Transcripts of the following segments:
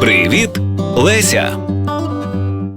Привіт, Леся!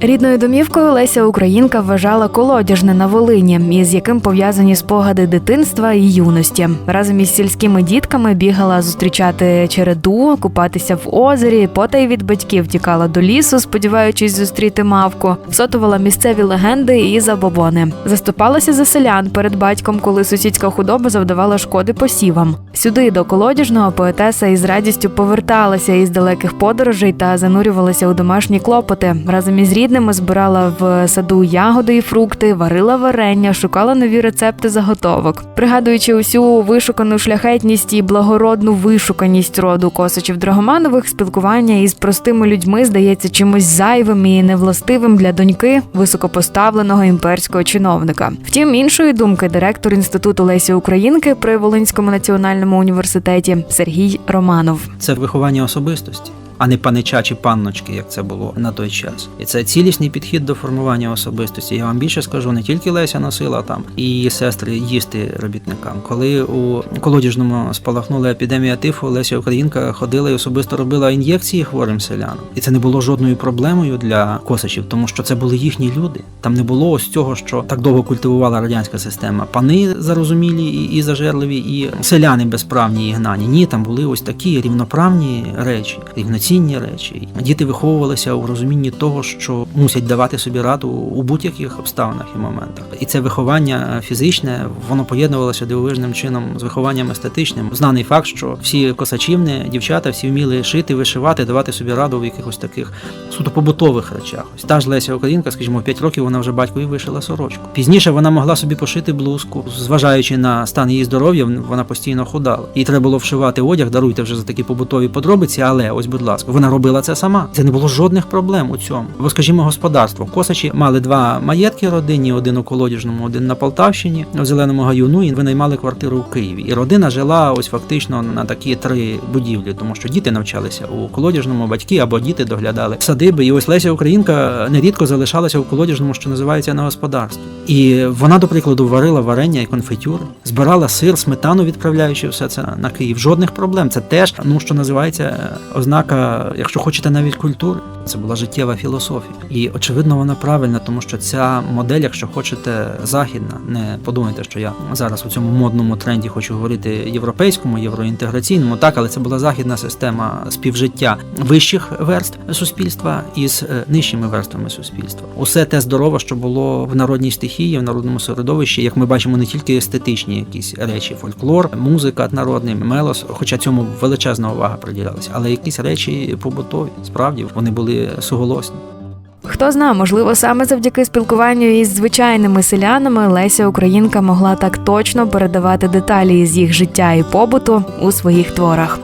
Рідною домівкою Леся Українка вважала колодяжне на Волині, із яким пов'язані спогади дитинства і юності. Разом із сільськими дітками бігала зустрічати череду, купатися в озері, потай від батьків тікала до лісу, сподіваючись зустріти мавку, всотувала місцеві легенди і забобони. Заступалася за селян перед батьком, коли сусідська худоба завдавала шкоди посівам. Сюди до колодяжного поетеса із радістю поверталася із далеких подорожей та занурювалася у домашні клопоти. Разом із рідними збирала в саду ягоди і фрукти, варила варення, шукала нові рецепти заготовок. Пригадуючи усю вишукану шляхетність і благородну вишуканість роду Косачів Драгоманових, спілкування із простими людьми здається чимось зайвим і невластивим для доньки високопоставленого імперського чиновника. Втім, іншої думки директор інституту Лесі Українки при Волинському національному університеті Сергій Романов. це виховання особистості, а не панича чи панночки, як це було на той час. І це цілісний підхід до формування особистості. Я вам більше скажу, не тільки Леся носила там і її сестри їсти робітникам. Коли у колодяжному спалахнула епідемія тифу, Леся Українка ходила і особисто робила ін'єкції хворим селянам. І це не було жодною проблемою для косачів, тому що це були їхні люди. Там не було ось цього, що так довго культивувала радянська система. Пани зарозумілі і, і зажерливі, і селяни безправні і гнані. Ні, там були ось такі рівноправні речі, рівноцінні речі. Діти виховувалися у розумінні того, що мусять давати собі раду у будь-яких обставинах і моментах. І це виховання фізичне, воно поєднувалося дивовижним чином з вихованням естетичним. Знаний факт, що всі косачівни, дівчата, всі вміли шити, вишивати, давати собі раду в якихось таких суто побутових речах. Ось та ж Леся Українка, скажімо, в 5 років вона вже батькові вишила сорочку. Пізніше вона могла собі пошити блузку, зважаючи на стан її здоров'я, вона постійно худала. Їй треба було вшивати одяг, даруйте вже за такі побутові подробиці, але ось, будь ласка, вона робила це сама. Це не було жодних проблем у цьому. Бо, скажімо, господарство. Косачі мали два маєтки родинні: один у колодяжному, один на Полтавщині, в зеленому гаю. Ну і винаймали квартиру у Києві. І родина жила ось фактично на такі три будівлі, тому що діти навчалися у колодяжному, батьки або діти доглядали садиби. І ось Леся Українка нерідко залишалася у колодяжному, що називається на господарстві. І вона, до прикладу, варила варення і конфетюри, збирала сир, сметану, відправляючи все це на Київ. Жодних проблем. Це теж, ну що називається, е, ознака, якщо хочете, навіть культури. Це була життєва філософія. І очевидно, вона правильна, тому що ця модель, якщо хочете, західна. Не подумайте, що я зараз у цьому модному тренді хочу говорити європейському, євроінтеграційному, так, але це була західна система співжиття вищих верств суспільства із е, нижчими верствами суспільства. Усе те здорове, що було в народній стихії, в народному середовищі, як ми бачимо, не тільки естетичні якісь речі, фольклор, музика народний, мелос, хоча цьому величезна увага приділялася, але якісь речі побутові, справді вони були суголосні. Хто зна, можливо, саме завдяки спілкуванню із звичайними селянами Леся Українка могла так точно передавати деталі із їх життя і побуту у своїх творах.